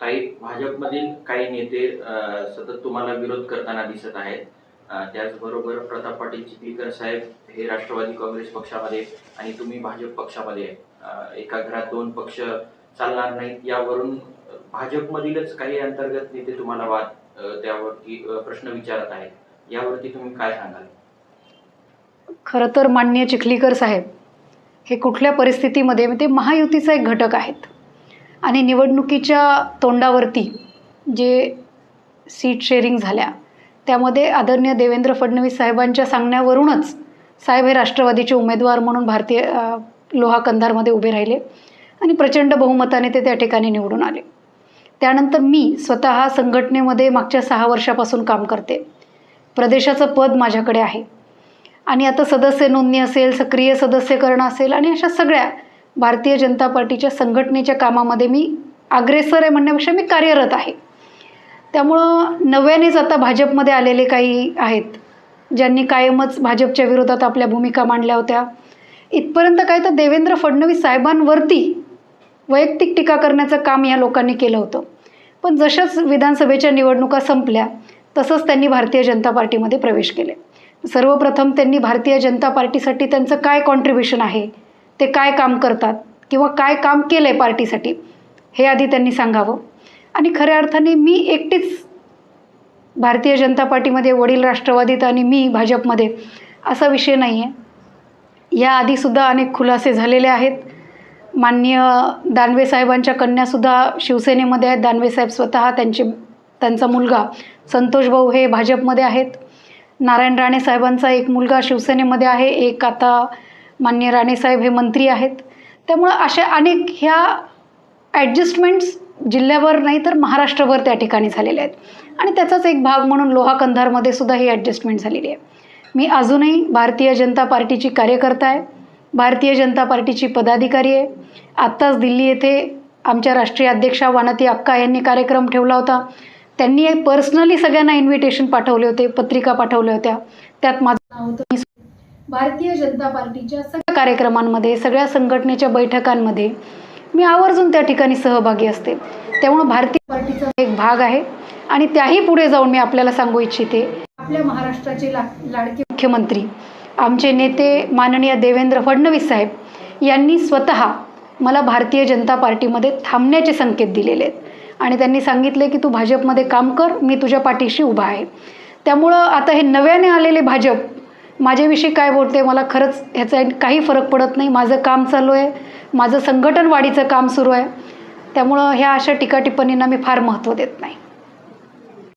काही भाजपमधील काही नेते सतत तुम्हाला विरोध करताना दिसत आहेत. त्याचबरोबर प्रताप पाटील चिखलीकर साहेब हे राष्ट्रवादी काँग्रेस पक्षामध्ये आणि तुम्ही भाजप पक्षामध्ये एका घरात दोन पक्ष चालणार नाहीत. यावरून भाजपमधीलच काही अंतर्गत नेते तुम्हाला वाद त्यावरती प्रश्न विचारत आहेत. यावरती तुम्ही काय सांगाल? खरं तर माननीय चिखलीकर साहेब हे कुठल्या परिस्थितीमध्ये ते महायुतीचा एक घटक आहेत. आणि निवडणुकीच्या तोंडावरती जे सीट शेअरिंग झाल्या त्यामध्ये आदरणीय देवेंद्र फडणवीस साहेबांच्या सांगण्यावरूनच साहेब हे राष्ट्रवादीचे उमेदवार म्हणून भारतीय लोहा कंधारमध्ये उभे राहिले आणि प्रचंड बहुमताने ते त्या ठिकाणी निवडून आले. त्यानंतर मी स्वतः संघटनेमध्ये मागच्या सहा वर्षापासून काम करते. प्रदेशाचं पद माझ्याकडे आहे. आणि आता सदस्य नोंदणी असेल सक्रिय सदस्यकरण असेल आणि अशा सगळ्या भारतीय जनता पार्टीच्या संघटनेच्या कामामध्ये मी अग्रेसर आहे म्हणण्यापेक्षा मी कार्यरत आहे. त्यामुळं नव्यानेच आता भाजपमध्ये आलेले काही आहेत ज्यांनी कायमच भाजपच्या विरोधात आपल्या भूमिका मांडल्या होत्या. इथपर्यंत काय तर देवेंद्र फडणवीस साहेबांवरती वैयक्तिक टीका करण्याचं काम या लोकांनी केलं होतं. पण जशाच विधानसभेच्या निवडणुका संपल्या तसंच त्यांनी भारतीय जनता पार्टीमध्ये प्रवेश केले. सर्वप्रथम त्यांनी भारतीय जनता पार्टीसाठी त्यांचं काय कॉन्ट्रीब्युशन आहे? ते काय काम करतात किंवा काय काम केलं आहे पार्टीसाठी हे आधी त्यांनी सांगावं. आणि खऱ्या अर्थाने मी एकटीच भारतीय जनता पार्टीमध्ये वडील राष्ट्रवादीत आणि मी भाजपमध्ये असा विषय नाही आहे याआधीसुद्धा अनेक खुलासे झालेले आहेत. माननीय दानवे साहेबांच्या कन्यासुद्धा शिवसेनेमध्ये आहेत. दानवे साहेब स्वतः त्यांचे त्यांचा मुलगा संतोष भाऊ हे भाजपमध्ये आहेत. नारायण राणे साहेबांचा एक मुलगा शिवसेनेमध्ये आहे. एक आता मान्य राणेसाहेब हे मंत्री आहेत. त्यामुळं अशा अनेक ह्या ॲडजस्टमेंट्स जिल्ह्यावर नाही तर महाराष्ट्रभर त्या ठिकाणी झालेल्या आहेत. आणि त्याचाच एक भाग म्हणून लोहा कंधारमध्ये सुद्धा ही ॲडजस्टमेंट झालेली आहे. मी अजूनही भारतीय जनता पार्टीची कार्यकर्ता आहे. भारतीय जनता पार्टीची पदाधिकारी आहे. आत्ताच दिल्ली येथे आमच्या राष्ट्रीय अध्यक्षा वानती अक्का यांनी कार्यक्रम ठेवला होता. त्यांनी एक पर्सनली सगळ्यांना इन्व्हिटेशन पाठवले होते पत्रिका पाठवल्या होत्या. त्यात माझं नाव होतं. भारतीय जनता पार्टीच्या सगळ्या कार्यक्रमांमध्ये सगळ्या संघटनेच्या बैठकांमध्ये मी आवर्जून त्या ठिकाणी सहभागी असते. त्यामुळं भारतीय पार्टीचा एक भाग आहे आणि त्याही पुढे जाऊन मी आपल्याला सांगू इच्छिते. आपल्या महाराष्ट्राचे ला लाडके मुख्यमंत्री आमचे नेते माननीय देवेंद्र फडणवीस साहेब यांनी स्वतः मला भारतीय जनता पार्टीमध्ये थांबण्याचे संकेत दिलेले आहेत. आणि त्यांनी सांगितले की तू भाजपमध्ये काम कर मी तुझ्या पाठीशी उभा आहे. त्यामुळं आता हे नव्याने आलेले भाजप माझ्याविषयी काय बोलते मला खरंच ह्याचा काही फरक पडत नाही. माझं काम चालू आहे. माझं संघटन वाढीचं काम सुरू आहे. त्यामुळं ह्या अशा टीका टिप्पणींना मी फार महत्त्व देत नाही.